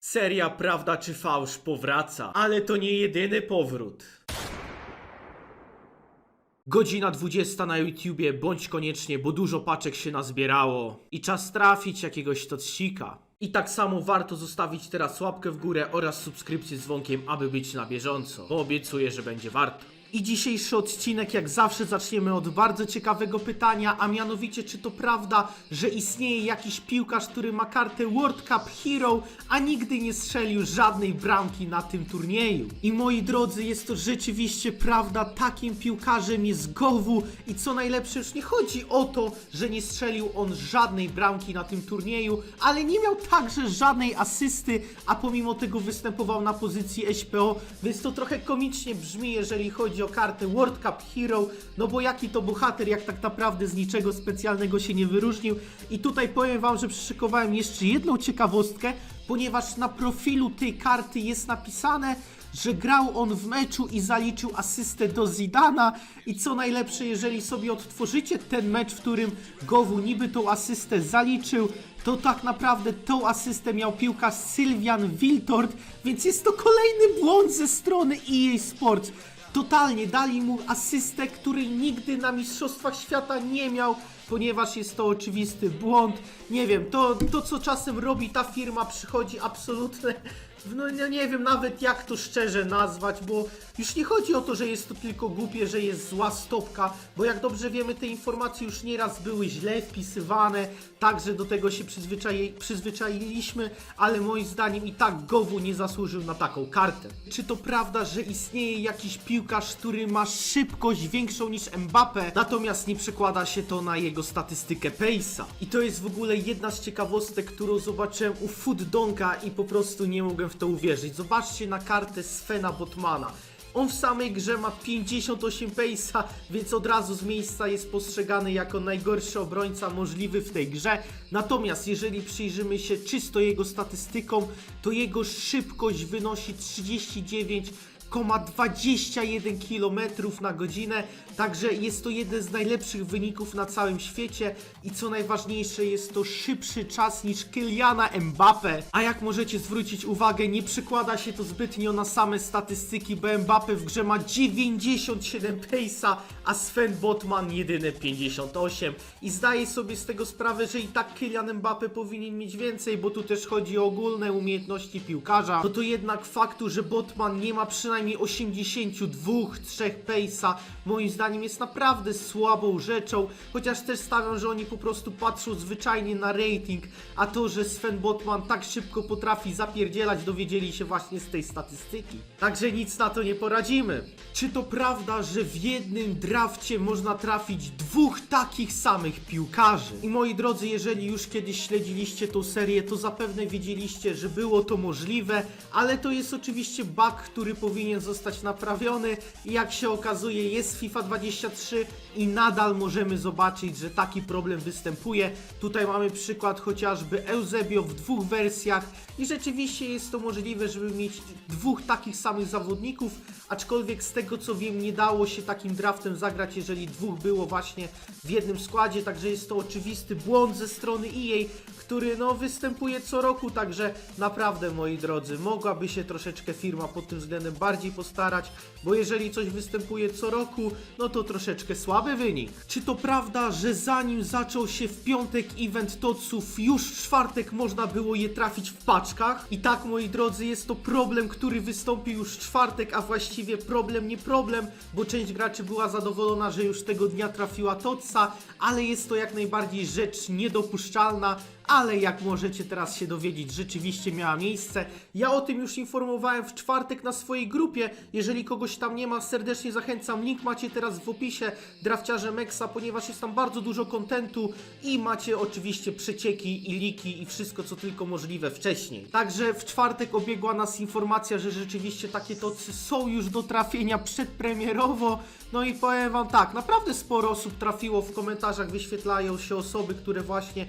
Seria Prawda czy Fałsz powraca, ale to nie jedyny powrót. Godzina 20 na YouTubie, bądź koniecznie, bo dużo paczek się nazbierało i czas trafić jakiegoś tocika. I tak samo warto zostawić teraz łapkę w górę oraz subskrypcję z dzwonkiem, aby być na bieżąco, bo obiecuję, że będzie warto. I dzisiejszy odcinek, jak zawsze, zaczniemy od bardzo ciekawego pytania, a mianowicie, czy to prawda, że istnieje jakiś piłkarz, który ma kartę World Cup Hero, a nigdy nie strzelił żadnej bramki na tym turnieju? I moi drodzy, jest to rzeczywiście prawda, takim piłkarzem jest Gowu. I co najlepsze, już nie chodzi o to, że nie strzelił on żadnej bramki na tym turnieju, ale nie miał także żadnej asysty, a pomimo tego występował na pozycji SPO, więc to trochę komicznie brzmi, jeżeli chodzi o kartę World Cup Hero, no bo jaki to bohater, jak tak naprawdę z niczego specjalnego się nie wyróżnił. I tutaj powiem wam, że przyszykowałem jeszcze jedną ciekawostkę, ponieważ na profilu tej karty jest napisane, że grał on w meczu i zaliczył asystę do Zidana i co najlepsze, jeżeli sobie odtworzycie ten mecz, w którym Gowu niby tą asystę zaliczył, to tak naprawdę tą asystę miał piłkarz Sylwian Wiltord, więc jest to kolejny błąd ze strony EA Sports. Totalnie dali mu asystę, której nigdy na Mistrzostwach Świata nie miał, ponieważ jest to oczywisty błąd. Nie wiem, to, to co czasem robi ta firma przychodzi absolutne. No nie, wiem nawet jak to szczerze nazwać, bo już nie chodzi o to, że jest to tylko głupie, że jest zła stopka, bo jak dobrze wiemy, te informacje już nieraz były źle wpisywane, także do tego się przyzwyczai, przyzwyczailiśmy, ale moim zdaniem i tak Gowu nie zasłużył na taką kartę. Czy to prawda, że istnieje jakiś piłkarz, który ma szybkość większą niż Mbappe, natomiast nie przekłada się to na jego statystykę Pace'a? I to jest w ogóle jedna z ciekawostek, którą zobaczyłem u Food Donka i po prostu nie mogłem w to uwierzyć. Zobaczcie na kartę Svena Botmana. On w samej grze ma 58 pace'a, więc od razu z miejsca jest postrzegany jako najgorszy obrońca możliwy w tej grze. Natomiast jeżeli przyjrzymy się czysto jego statystykom, to jego szybkość wynosi 39 21 km na godzinę, także jest to jeden z najlepszych wyników na całym świecie i co najważniejsze jest to szybszy czas niż Kyliana Mbappe. A jak możecie zwrócić uwagę, nie przekłada się to zbytnio na same statystyki, bo Mbappe w grze ma 97 pace'a, a Sven Botman jedyne 58 i zdaję sobie z tego sprawę, że i tak Kylian Mbappe powinien mieć więcej, bo tu też chodzi o ogólne umiejętności piłkarza, no to jednak faktu, że Botman nie ma przynajmniej 82-3 pace'a, moim zdaniem jest naprawdę słabą rzeczą, chociaż też stawiam, że oni po prostu patrzą zwyczajnie na rating, a to, że Sven Botman tak szybko potrafi zapierdzielać, dowiedzieli się właśnie z tej statystyki. Także nic na to nie poradzimy. Czy to prawda, że w jednym drafcie można trafić dwóch takich samych piłkarzy? I moi drodzy, jeżeli już kiedyś śledziliście tą serię, to zapewne wiedzieliście, że było to możliwe, ale to jest oczywiście bug, który powinien zostać naprawiony jak się okazuje jest FIFA 23 i nadal możemy zobaczyć, że taki problem występuje. Tutaj mamy przykład chociażby Eusebio w dwóch wersjach i rzeczywiście jest to możliwe, żeby mieć dwóch takich samych zawodników, aczkolwiek z tego co wiem nie dało się takim draftem zagrać, jeżeli dwóch było właśnie w jednym składzie, także jest to oczywisty błąd ze strony EA, który no występuje co roku, także naprawdę moi drodzy, mogłaby się troszeczkę firma pod tym względem bardziej postarać, bo jeżeli coś występuje co roku, no to troszeczkę słaby wynik. Czy to prawda, że zanim zaczął się w piątek event toców, już w czwartek można było je trafić w paczkach? I tak moi drodzy, jest to problem, który wystąpił już w czwartek, a właściwie problem nie problem, bo część graczy była zadowolona, że już tego dnia trafiła toca, ale jest to jak najbardziej rzecz niedopuszczalna, ale jak możecie teraz się dowiedzieć, rzeczywiście miała miejsce. Ja o tym już informowałem w czwartek na swojej grupie. Jeżeli kogoś tam nie ma, serdecznie zachęcam. Link macie teraz w opisie drafciarze Mexa, ponieważ jest tam bardzo dużo kontentu i macie oczywiście przecieki i liki i wszystko co tylko możliwe wcześniej. Także w czwartek obiegła nas informacja, że rzeczywiście takie tocy są już do trafienia przedpremierowo. No i powiem wam tak, naprawdę sporo osób trafiło w komentarzach, wyświetlają się osoby, które właśnie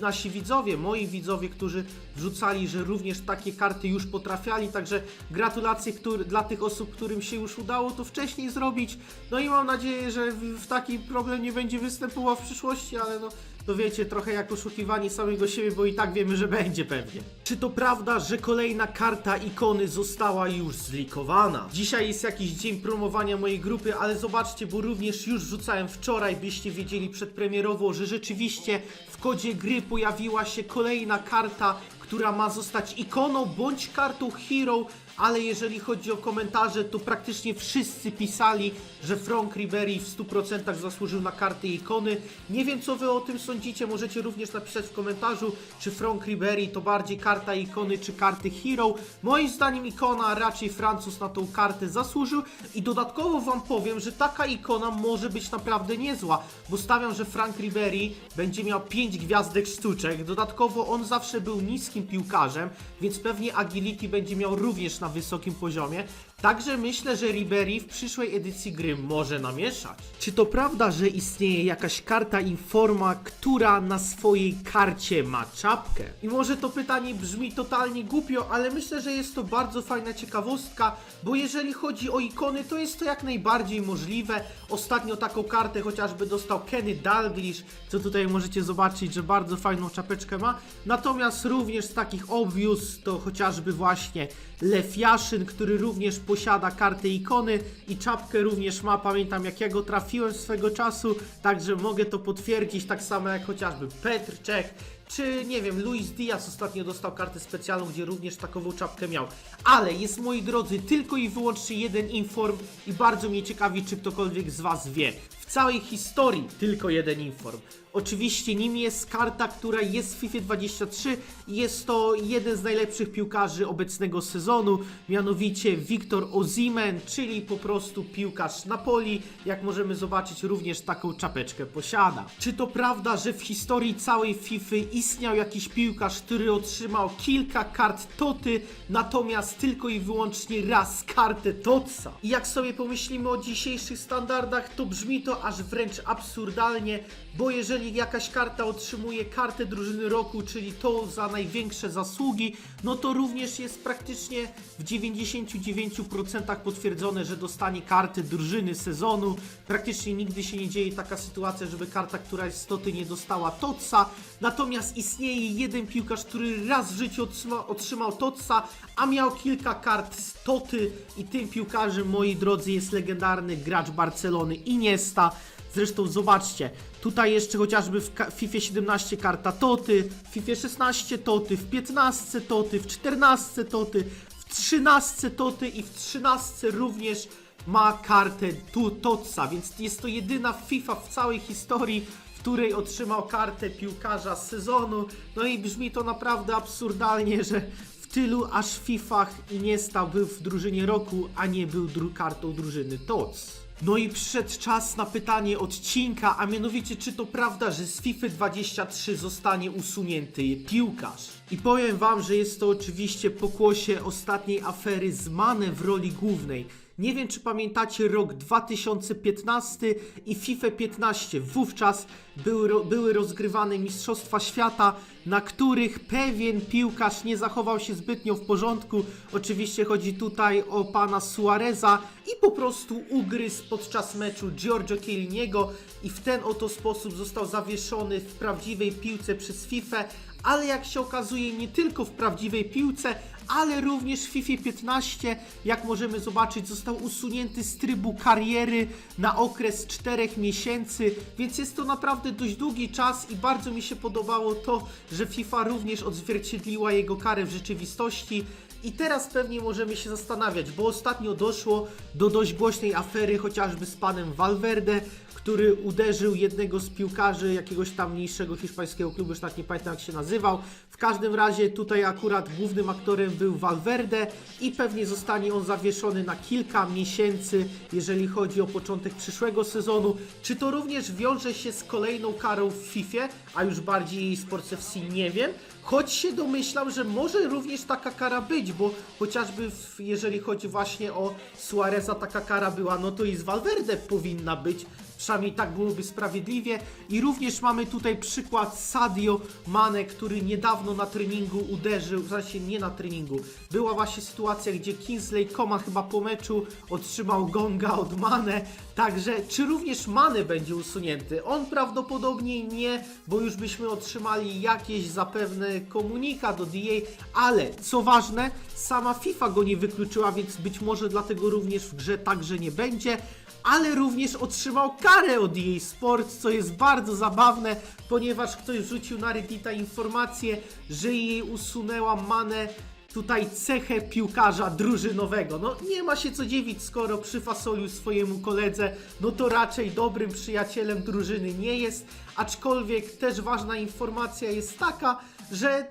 nasi widzowie, moi widzowie, którzy wrzucali, że również takie karty już potrafiali, także gratulacje który, dla tych osób, którym się już udało to wcześniej zrobić. No i mam nadzieję, że w, w taki problem nie będzie występował w przyszłości, ale no to wiecie, trochę jak oszukiwanie samego siebie, bo i tak wiemy, że będzie pewnie. Czy to prawda, że kolejna karta ikony została już zlikowana? Dzisiaj jest jakiś dzień promowania mojej grupy, ale zobaczcie, bo również już wrzucałem wczoraj, byście wiedzieli przedpremierowo, że rzeczywiście w kodzie gry pojawiła się kolejna karta, która ma zostać ikoną bądź kartą hero, ale jeżeli chodzi o komentarze, to praktycznie wszyscy pisali, że Frank Ribery w 100% zasłużył na karty ikony. Nie wiem, co wy o tym sądzicie, możecie również napisać w komentarzu, czy Frank Ribery to bardziej karta ikony, czy karty hero. Moim zdaniem ikona, raczej Francuz na tą kartę zasłużył i dodatkowo wam powiem, że taka ikona może być naprawdę niezła, bo stawiam, że Frank Ribery będzie miał 5 gwiazdek sztuczek. Dodatkowo on zawsze był niskim piłkarzem, więc pewnie agility będzie miał również na wysokim poziomie. Także myślę, że Ribery w przyszłej edycji gry może namieszać. Czy to prawda, że istnieje jakaś karta Informa, która na swojej karcie ma czapkę? I może to pytanie brzmi totalnie głupio, ale myślę, że jest to bardzo fajna ciekawostka, bo jeżeli chodzi o ikony, to jest to jak najbardziej możliwe. Ostatnio taką kartę chociażby dostał Kenny Dalglish, co tutaj możecie zobaczyć, że bardzo fajną czapeczkę ma. Natomiast również z takich obvious to chociażby właśnie Lew Yashin, który również posiada kartę ikony i czapkę również ma. Pamiętam jak ja go trafiłem swego czasu, także mogę to potwierdzić, tak samo jak chociażby Petr Czech, czy nie wiem, Luis Diaz ostatnio dostał kartę specjalną, gdzie również takową czapkę miał. Ale jest, moi drodzy, tylko i wyłącznie jeden inform i bardzo mnie ciekawi, czy ktokolwiek z Was wie. Całej historii tylko jeden inform. Oczywiście nim jest karta, która jest w FIFA 23 i jest to jeden z najlepszych piłkarzy obecnego sezonu, mianowicie Wiktor Ozimen, czyli po prostu piłkarz Napoli. Jak możemy zobaczyć, również taką czapeczkę posiada. Czy to prawda, że w historii całej FIFA istniał jakiś piłkarz, który otrzymał kilka kart Toty, natomiast tylko i wyłącznie raz kartę Totsa? I jak sobie pomyślimy o dzisiejszych standardach, to brzmi to aż wręcz absurdalnie, bo jeżeli jakaś karta otrzymuje kartę drużyny roku, czyli to za największe zasługi, no to również jest praktycznie w 99% potwierdzone, że dostanie kartę drużyny sezonu. Praktycznie nigdy się nie dzieje taka sytuacja, żeby karta, która jest stoty nie dostała Totsa. Natomiast istnieje jeden piłkarz, który raz w życiu otrzyma, otrzymał Totsa, a miał kilka kart z Toty i tym piłkarzem, moi drodzy, jest legendarny gracz Barcelony Iniesta. Zresztą zobaczcie, tutaj jeszcze chociażby w FIFA 17 karta Toty, w FIFA 16 Toty, w 15 Toty, w 14 Toty, w 13 Toty i w 13 również ma kartę tu Totsa, więc jest to jedyna FIFA w całej historii, w której otrzymał kartę piłkarza z sezonu. No i brzmi to naprawdę absurdalnie, że w tylu aż FIFach Iniesta był w drużynie roku, a nie był dru- kartą drużyny TOTS. No i przyszedł czas na pytanie odcinka, a mianowicie czy to prawda, że z FIFA 23 zostanie usunięty piłkarz? I powiem wam, że jest to oczywiście pokłosie ostatniej afery z Mane w roli głównej. Nie wiem, czy pamiętacie rok 2015 i FIFA 15. Wówczas były, były rozgrywane Mistrzostwa Świata, na których pewien piłkarz nie zachował się zbytnio w porządku. Oczywiście chodzi tutaj o pana Suareza i po prostu ugryzł podczas meczu Giorgio Chielliniego i w ten oto sposób został zawieszony w prawdziwej piłce przez FIFA, ale jak się okazuje nie tylko w prawdziwej piłce, ale również w FIFA 15, jak możemy zobaczyć, został usunięty z trybu kariery na okres 4 miesięcy, więc jest to naprawdę dość długi czas i bardzo mi się podobało to, że FIFA również odzwierciedliła jego karę w rzeczywistości. I teraz pewnie możemy się zastanawiać, bo ostatnio doszło do dość głośnej afery, chociażby z panem Valverde, który uderzył jednego z piłkarzy jakiegoś tam mniejszego hiszpańskiego klubu, już tak nie pamiętam jak się nazywał. W każdym razie tutaj akurat głównym aktorem był Valverde i pewnie zostanie on zawieszony na kilka miesięcy, jeżeli chodzi o początek przyszłego sezonu. Czy to również wiąże się z kolejną karą w FIFA, a już bardziej Sports FC nie wiem. Choć się domyślam, że może również taka kara być, bo chociażby w, jeżeli chodzi właśnie o Suareza, taka kara była, no to i z Valverde powinna być. Przynajmniej tak byłoby sprawiedliwie. I również mamy tutaj przykład Sadio Mane, który niedawno na treningu uderzył, w sensie nie na treningu. Była właśnie sytuacja, gdzie Kingsley Coman chyba po meczu otrzymał gonga od Mane. Także czy również Mane będzie usunięty? On prawdopodobnie nie, bo już byśmy otrzymali jakieś zapewne komunikat od EA, ale co ważne, sama FIFA go nie wykluczyła, więc być może dlatego również w grze także nie będzie ale również otrzymał karę od EA Sports, co jest bardzo zabawne, ponieważ ktoś wrzucił na Reddita informację, że jej usunęła manę tutaj cechę piłkarza drużynowego. No nie ma się co dziwić, skoro przyfasolił swojemu koledze, no to raczej dobrym przyjacielem drużyny nie jest, aczkolwiek też ważna informacja jest taka, że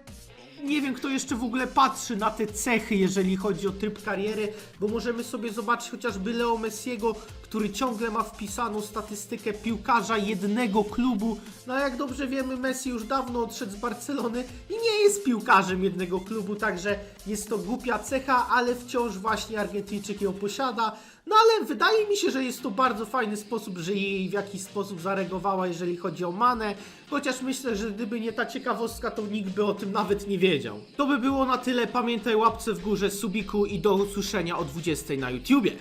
nie wiem, kto jeszcze w ogóle patrzy na te cechy, jeżeli chodzi o tryb kariery, bo możemy sobie zobaczyć chociażby Leo Messiego, który ciągle ma wpisaną statystykę piłkarza jednego klubu. No a jak dobrze wiemy, Messi już dawno odszedł z Barcelony i nie jest piłkarzem jednego klubu, także jest to głupia cecha, ale wciąż właśnie Argentyńczyk ją posiada. No ale wydaje mi się, że jest to bardzo fajny sposób, że jej w jakiś sposób zareagowała, jeżeli chodzi o Manę. Chociaż myślę, że gdyby nie ta ciekawostka, to nikt by o tym nawet nie wiedział. To by było na tyle. Pamiętaj łapce w górze, subiku i do usłyszenia o 20 na YouTubie.